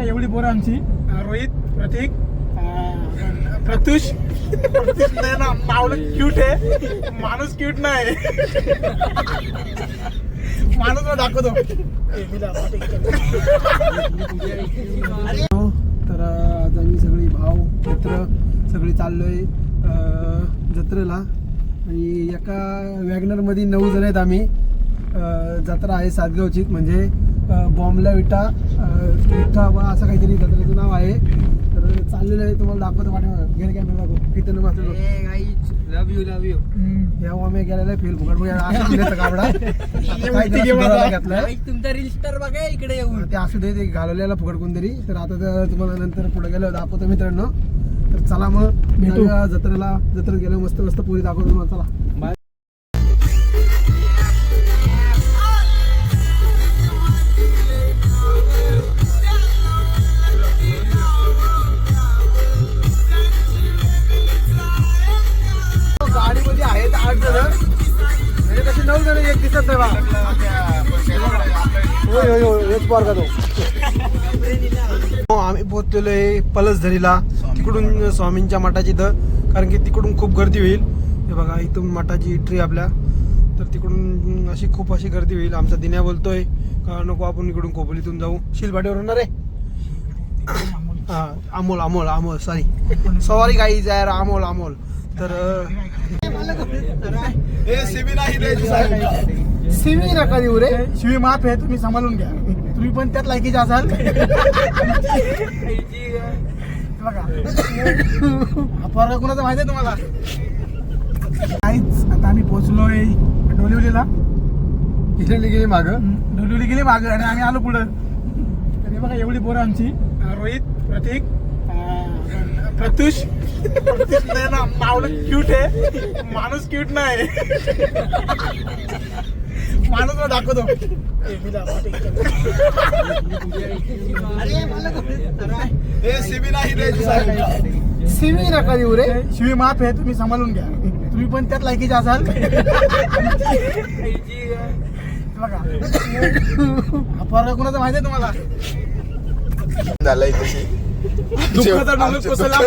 बघा एवढी पोरं आमची. रोहित प्रतीक प्रत्युष. नाही ना मावलं क्यूट आहे. माणूस क्यूट नाही. माणूस ना दाखवतो तर आज आम्ही सगळी भाव मित्र सगळे चाललोय जत्रेला. आणि एका वॅगनरमध्ये नऊ जण आहेत आम्ही. जत्रा आहे सातगावचीत म्हणजे बॉम्बला विटा विठा बा असं काहीतरी जत्रेचं नाव आहे. तर चाललेलं आहे तुम्हाला दाखवतो पाठीमागं. गेले काय दाखव किती number love you love you या आम्ही गेलेला फेल फुकट काबडा घेतलाय. तुमचा रील स्टार बघा इकडे येऊन. ते असू दे ते घालवलेला फुकट कोणतरी. तर आता ते तुम्हाला नंतर पुढे गेलो दाखवतो मित्रांनो. तर चला मग भेटू. जत्रेला जत्रेत गेलो मस्त मस्त पोरी दाखवतो तुम्हाला. चला. तो हो, आम्ही पोहोचलेलो आहे पलसधरीला. तिकडून स्वामींच्या मठाची इथं कारण की तिकडून खूप गर्दी होईल. हे बघा इथून मठाची एंट्री आपल्या. तर तिकडून अशी खूप अशी गर्दी होईल. आमचा दिन्या बोलतोय का नको आपण इकडून कोपलीतून जाऊ. शिलपाटीवर होणार आहे? हा Amol Amol Amol sorry sorry guys यार अमोल अमोल. तर सिमी नका देऊ रे. शिवी माफ आहे तुम्ही सांभाळून घ्या. तुम्ही पण त्यात लायकीचे असाल. बघा. कोणाचा माहिती आहे तुम्हाला? काहीच आता आम्ही पोहोचलोय डोलिवलीला. इथे गेली माग. डोलिवली गेली मागं आणि आम्ही आलो पुढं. तर बघा एवढी पोरं आमची. रोहित प्रतीक प्रत्युष मावलं क्यूट आहे. माणूस क्यूट नाही. माणूस मला दाखवतो सिमी नका देऊ रे. शिवी माफ आहे तुम्ही सांभाळून घ्या. तुम्ही पण त्यात लायकीचे असाल. बघा. हा फरक कोणाचा माहिती आहे तुम्हाला? झालंय तशी. दुःखाचा डोंगर कोसळला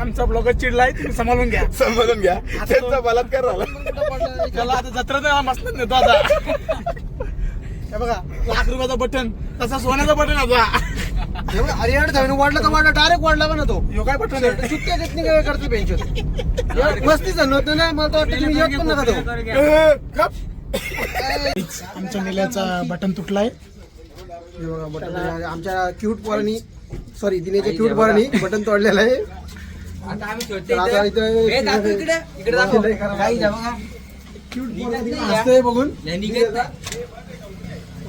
आमचा. ब्लॉगर चिडलाय तुम्ही सांभाळून घ्या. समजून घ्या. त्यांचा बलात्कार झाला. त्याला आता जत्रा मस्त नेतो आता. हे बघा लाख रुपयाचा बटन तसा सोन्याचा बटन आता. हे यार धवून वाढलं तर वाढलं डायरेक्ट वाढला का ना तो काय बटन आहे? सुट्ट्या देत नाही काय करते बेंचवर? मस्ती जाणवत नाही मला तर वाटतं तुम्ही येत पण नका तो. ए, गप. आमच्या निल्याचा बटन तुटलाय. आमच्या क्यूट पोरांनी सॉरी दिनेच्या क्यूट पोरांनी बटन तोडलेलं आहे. बघून.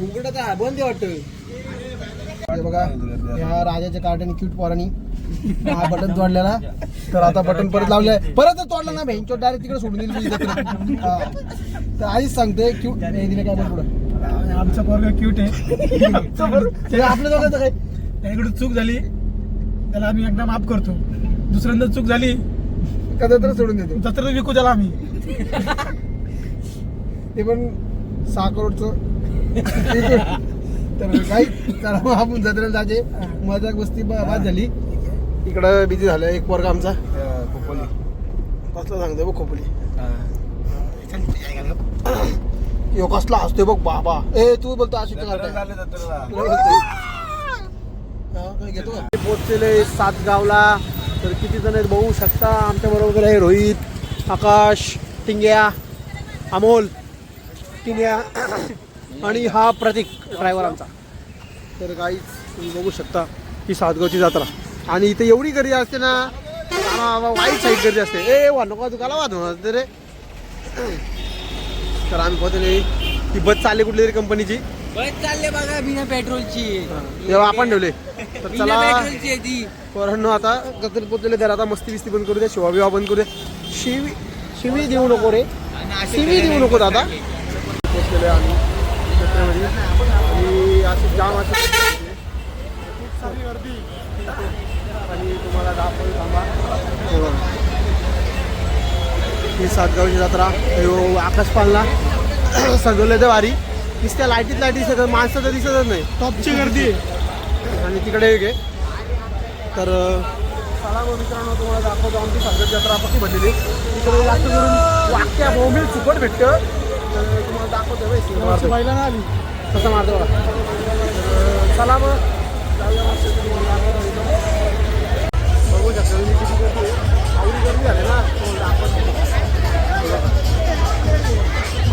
उघडत आहे बंद वाटत. बघा या राजाच्या कार्टन क्यूट पोरांनी हा बटन तोडलेला. तर आता बटन परत लावलंय परत तोडलं ना भेंचो डायरेक्ट तिकडे सोडून दिली तुझी. हा. तर आधीच सांगते क्यूट दिले काय बोल पुढं. आमचा पोरगा क्यूट आहे. ते आपल्या दोघांचं काय? त्याकडून चूक झाली. त्याला आम्ही एकदा माफ करतो. दुसऱ्यांदा चूक झाली. का जत्रा सोडून देतो. जत्रेत विकू त्याला आम्ही. ते पण सहा करोडचं तर काही आपण जत्रेला जायचे मजाक बसती ब- बाद झाली. इकडं बिझी झालं एक वर्ग आमचा. कसला सांगतोय बघ खोपली. यो कसला हसतोय बघ बाबा. ए तू बोलतो अशी घेतो का? पोचलेले सात गावला तर किती जण आहेत बघू शकता. आमच्या बरोबर आहे रोहित आकाश टिंग्या अमोल. टिंग्या आणि हा प्रतीक ड्रायव्हर आमचा. तर काहीच तुम्ही बघू शकता ही सातगावची जत्रा. आणि इथे एवढी गर्दी असते ना वाईट साईड गर्दी असते. ए वा नको तुला वाद होणार रे. तर आम्ही पोहोचले ही बस चालली कुठली तरी कंपनीची. बस चालले बघा बिना पेट्रोलची. तेव्हा आपण ठेवले. तर चला. ती. पोरांनो आता जत्रेत पोचलेले तर आता मस्ती बिस्ती बंद करू द्या शिवा बिवा बंद करू द्या शिवी शिवी देऊ नको रे. शिवी देऊ नको दादा. पोचलेले आम्ही. आणि अशी जाम अशी तुम्हाला दाखवून थांबा. हे. बघा. ही सातगावची जत्रा. ह्यो आकाश पालना. सजवलं ते भारी. नुसत्या लाईटीत लाईटी दिसत माणसं तर दिसतच नाही. टॉपची गर्दी आहे. आणि तिकडे एक आहे. तर चला मग मित्रांनो तुम्हाला दाखवतो आमची सगळ्यात जत्रा पक्की भरलेली. तिकडे जास्त करून वाक्या बोंबील चुकट भेटतं. तर तुम्हाला दाखवतो. पहिला ना आली. कसं मारतो बघा. तर चला मग बघू किती गर्दी आवडी गर्दी झाली ना.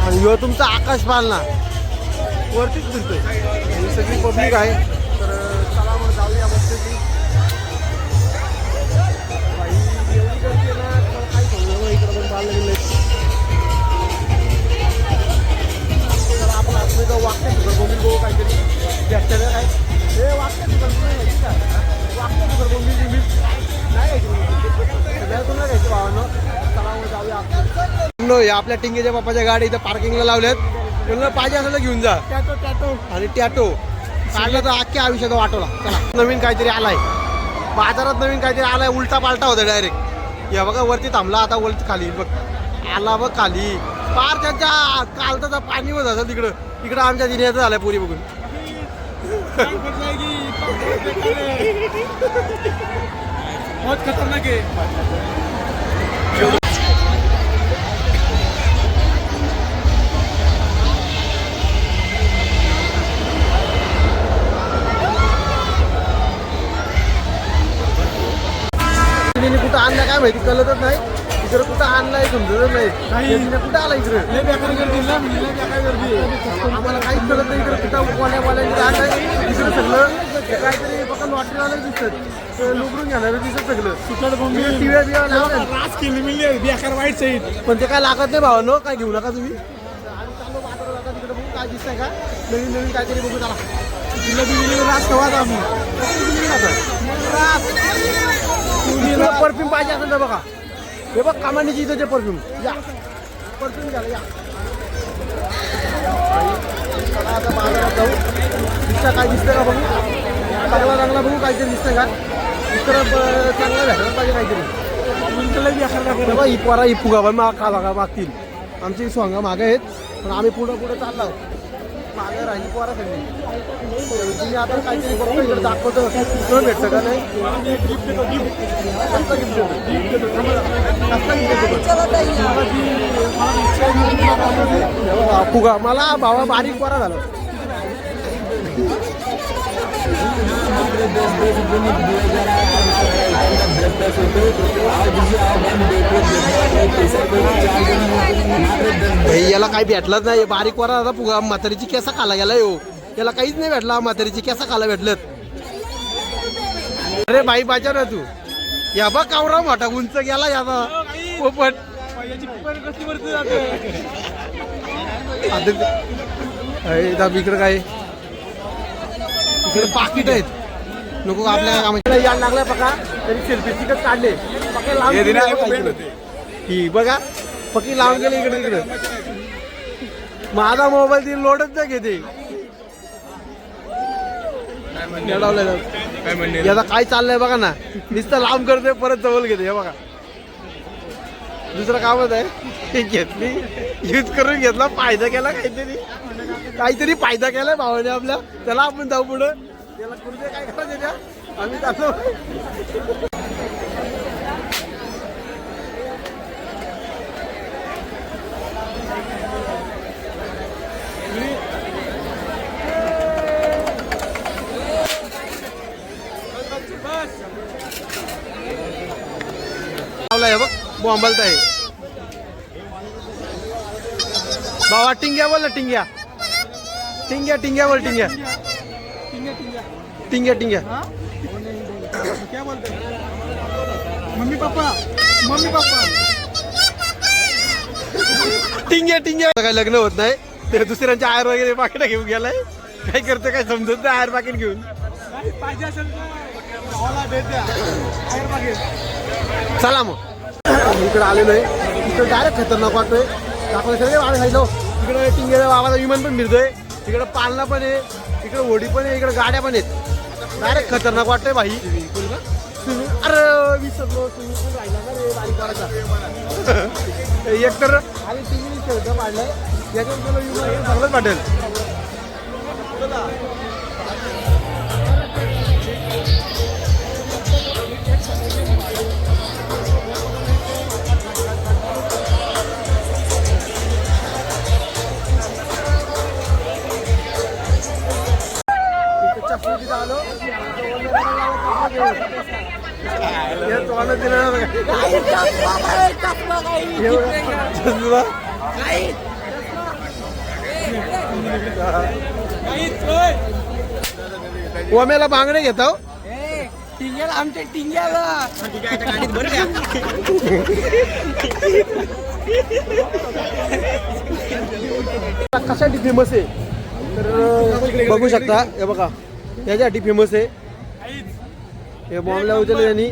आणि ह्यो तुमचा आकाश पालना. वरतीच फिरतोय. ही सगळी पब्लिक आहे. तर चला मग जाऊया मस्त एवढी गर्दी आहे ना तुम्हाला काही हो, नाही इकडं पण चाललं गेलं तर आपण आतमध्ये जाऊ वागते सुगर बोंबील बघू काहीतरी. जास्त काय? हे वागते सुगर बोंबील घ्यायची वागते सुगर बोंबील मी. या आपल्या टिंगेच्या बापाच्या गाडी इथं पार्किंगला लावल्यात. पाहिजे असेल तर घेऊन जा. टॅटो टॅटो आणि टॅटो काढलं तर अख्ख्या आयुष्यात वाटवला चला नवीन काहीतरी आलाय. बाजारात नवीन काहीतरी आलाय उलटा पालटा होता डायरेक्ट या बघा वरती थांबला आता वरती खाली. बघ आला बघ खाली. पार त्यांच्या कालताचा पाणी होत असं तिकडं. तिकडं आमच्या दिन्याचं झालंय पुरी बघून. बहुत खतरनाक आहे तिने कुठं आणला काय माहिती कळतच नाही इकडं कुठं आणलाय समजतच नाही नाही. तिने कुठं आला इकडं लय बेकार गर्दी ना म्हणजे लय बेकार गर्दी आहे आम्हाला काहीच कळत नाही इकडं कुठं कोण्या कोण्याकडे आणलंय इकडं सगळं हे काहीतरी बघा लॉटरी आलं दिसत ते लुबडून घेणार दिसत सगळं. बोंबी बिव्या रास केली मिळली बेकार वाईट सहित. पण ते काय लागत नाही भावानो काय घेऊ नका तुम्ही. आम्ही चाललो बाजारात आता तिकडे बघू काय दिसतंय का? नवीन नवीन काहीतरी बघू चला. जिलेबी बिलेबी रास खवाच आम्ही. इकडं परफ्यूम पाहिजे असेल तर बघा. हे बघ कामानीची इथं जे परफ्यूम या. परफ्यूम घ्यायला या. आता बाजारात जाऊ. दिसतं काय दिसतंय का बघू? चांगला चांगला बघू काहीतरी दिसतंय का? इकडं चांगला भेटायला पाहिजे काहीतरी. तेव्हा ही पोरा ही फुगा पण माग खा बघा मागतील. आमची सोंगा मागे आहेत पण आम्ही पुढं पुढं चाललो मागे राहिली पोरा सगळी. तुम्ही आता काहीतरी बघतो इकडे दाखवतो. इकडं भेटतं का नाही? फुगा मला भावा बारीक पोरा झाला. याला काही भेटलंच नाही. बारीक वर आता म्हातारीची केसा खाला गेला यो हो. याला काहीच नाही भेटला. म्हातारीची केसा खाला भेटलत. अरे बाई बाजा ना तू. या बघ कावरा मोठा उंच गेला याचा पोपट. पण वरती आता इकडं काय? इकडे पाकिट आहेत. नको आपल्या यायला लागलाय बघा. तरी सेल्फी तिकट काढले. लावून. ही बघा. पक्की लावून गेले इकडे तिकडे. माझा मोबाईल ती लोडच नाही घेते. याचा काय चाललंय बघा ना. नुसतं लांब करते परत जवळ घेते. हे बघा. दुसरं कामच आहे. घेतली. यूज करून घेतला. फायदा केला काहीतरी. काहीतरी फायदा केलाय भावाने आपल्या त्याला आपण जाऊ पुढं. त्याला करू काय करायचं त्या? आम्ही जातो बघ बॉम्बलत आहे बाबा टिंग्या बोल ना टिंग्या. टिंग्या टिंग्या बोल टिंग्या. टिंग्या टिंग्या. क्या बोलते मम्मी पप्पा मम्मी पप्पा. टिंग्या टिंग्या. काय लग्न होत नाही ते दुसऱ्यांच्या आयर वगैरे पाकिट घेऊन गेलाय. काय करते काय समजत नाही आयर पाकिट घेऊन. पाहिजे असेल तर चला मग. इकडे आलेलो आहे. इकडे डायरेक्ट खतरनाक वाटतोय. दाखवलं सगळे आम्ही खायलो इकडे टिंगेच्या बाबाचा विमान पण फिरतोय. इकडे पालना पण आहे इकडे होडी पण आहे इकडे गाड्या पण आहेत. डायरेक्ट खतरनाक वाटतोय भाई. अरे विसरलो एक तर आम्ही टीव्ही खेळतो काढलाय याच्यावर तुला विमा हे सगळंच भेटेल हे तोंडात दिलं ओम्याला बांगडे घेतो टिंग्याला आमच्या टिंग्याला कशासाठी फेमस आहे? तर बघू शकता हे बघा याच्यासाठी फेमस आहे. हे बॉम्बला उचलले त्यांनी.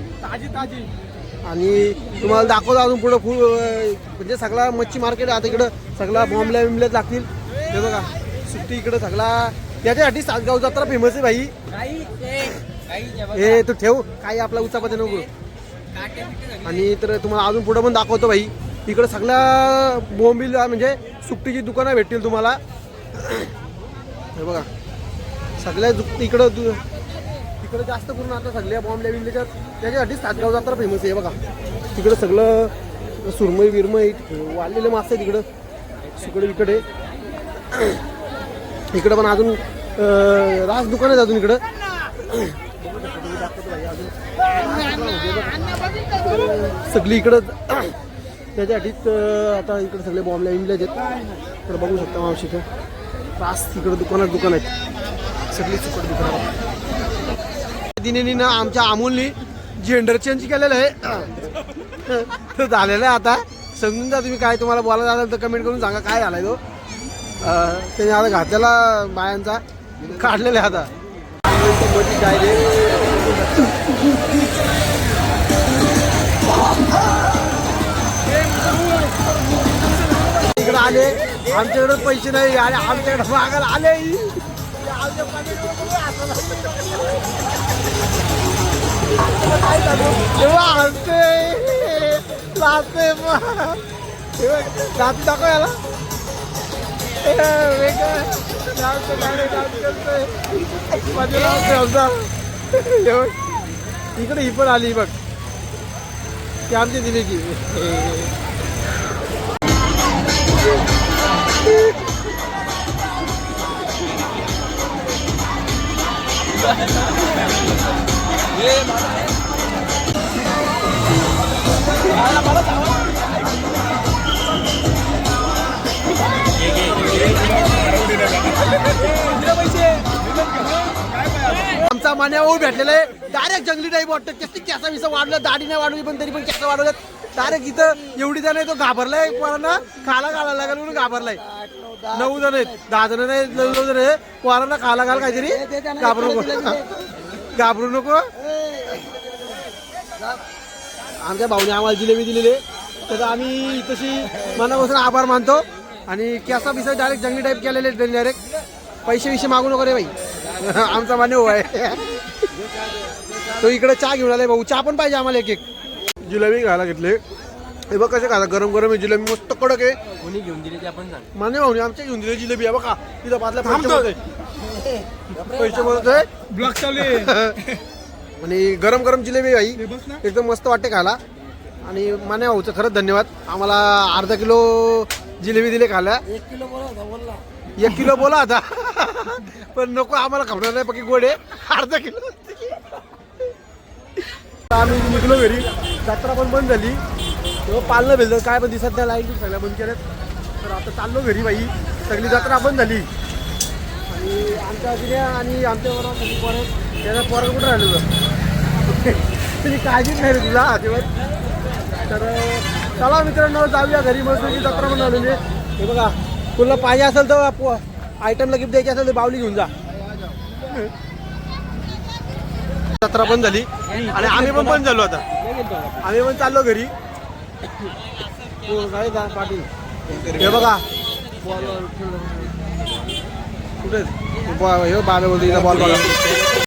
आणि तुम्हाला दाखवतो अजून पुढं फुल म्हणजे सगळा मच्छी मार्केट आता इकडं सगळा बॉम्बला बिम्बल्यात लागतील. हे बघा सुट्टी इकडं सगळा. याच्यासाठी सातगाव जत्रा फेमस आहे भाई हे तू ठेव. काही आपला उचापते नको. आणि तर तुम्हाला अजून पुढं पण दाखवतो भाई इकडं सगळ्या बोंबील म्हणजे सुट्टीची दुकानं भेटतील तुम्हाला. हे बघा. सगळ्या इकडं दु इकडं जास्त करून आता सगळ्या बॉम्बल्या बिमल्याच्या त्याच्यासाठी सातगाव जात्रा फेमस आहे बघा. तिकडं सगळं सुरमई बिरमई वाढलेले मासे आहे तिकडं. सुकडे इकडे. इकडं पण अजून रास दुकान आहेत अजून इकडं. सगळी इकडं त्याच्यासाठीच आता इकडे सगळे बॉम्ब इंडले आहेत. तर बघू शकता मावशीचं रास तिकडं दुकानात दुकान आहेत. सगळी सुकट दुकान दिनेनी ना आमच्या अमोलनी जेंडर चेंज केलेलं आहे. तर झालेलं आहे आता. समजून जा तुम्ही काय तुम्हाला बोलायचं आलं तर कमेंट करून सांगा काय झालाय तो. त्यांनी त्याने आता घातलेला बायांचा. काढलेला आहे आता. इकडे आले. आमच्याकडे पैसे नाही आणि आमच्याकडे मागायला आले. काय झालं? दात दाखव याला. वेगळं. इकडे ही पण आली बघ. ती आमची दिली की. आमचा मान्या ओळ भेटलेला. आहे डायरेक्ट जंगली टाईप वाटतं. कसं कॅसा विसा वाढलं दाढी नाही वाढवली पण तरी पण कॅसा वाढवल्यात. डायरेक्ट इथं एवढी जण आहे तो घाबरलाय पोरांना खाला घालायला लागेल म्हणून घाबरलाय. नऊ जण आहेत दहा जण नाही नऊ जण आहे पोरांना खाला घाल काहीतरी. घाबरू घाबरू नको. आमच्या भाऊने आम्हाला जिलेबी दिलेली आहे. त्याचा आम्ही तशी मनापासून आभार मानतो. आणि कॅसा बिसा डायरेक्ट जंगली टाईप केलेले डायरेक्ट पैसे विषय मागू नको रे भाई. आमचा मान्य हो आहे. तो इकडे चहा घेऊन आलाय भाऊ. चहा पण पाहिजे आम्हाला एक एक. जिलेबी घायला घेतले. हे बघ कसे खाला गरम गरम आहे जिलेबी मस्त कडक आहे. कोणी घेऊन दिली ते आपण सांग. मान्य भाऊने आमच्या घेऊन दिले जिलेबी आहे बघा. तिथं बाजल्या पैसे बोलतोय? ब्लॉक चालू आहे. आणि गरम गरम जिलेबी आहे भाई एकदम मस्त वाटते खायला. आणि माने भाऊचं खरंच धन्यवाद. आम्हाला अर्धा किलो जिलेबी दिले खायला. एक किलो बोला एक किलो बोला आता. पण नको आम्हाला खाणार नाही बाकी गोडे अर्धा किलो. आम्ही निघलो घरी. जत्रा पण बंद झाली. तेव्हा पालणं भेटलं. काय पण दिसत नाही लाइट सगळ्या बंद केल्यात. तर आता चाललो घरी बाई. सगळी जत्रा बंद झाली. आणि आमच्या दिल्या आणि आमच्या बरोबर परत पोरं पोरं कुठं राहिलो तुझी? काळजीच नाही रे तुला अजिबात. तर चला मित्रांनो जाऊया घरी. मस्त ही जत्रा पण आलेली आहे. हे बघा तुला पाहिजे असेल तर आयटमला गिफ्ट द्यायची असेल तर बावली घेऊन जा. जत्रा पण झाली. आणि आम्ही पण बंद झालो आता. आम्ही पण चाललो घरी. हो, पाटील. हे बघा. कुठे हे बाबा बोलतो बॉल बघा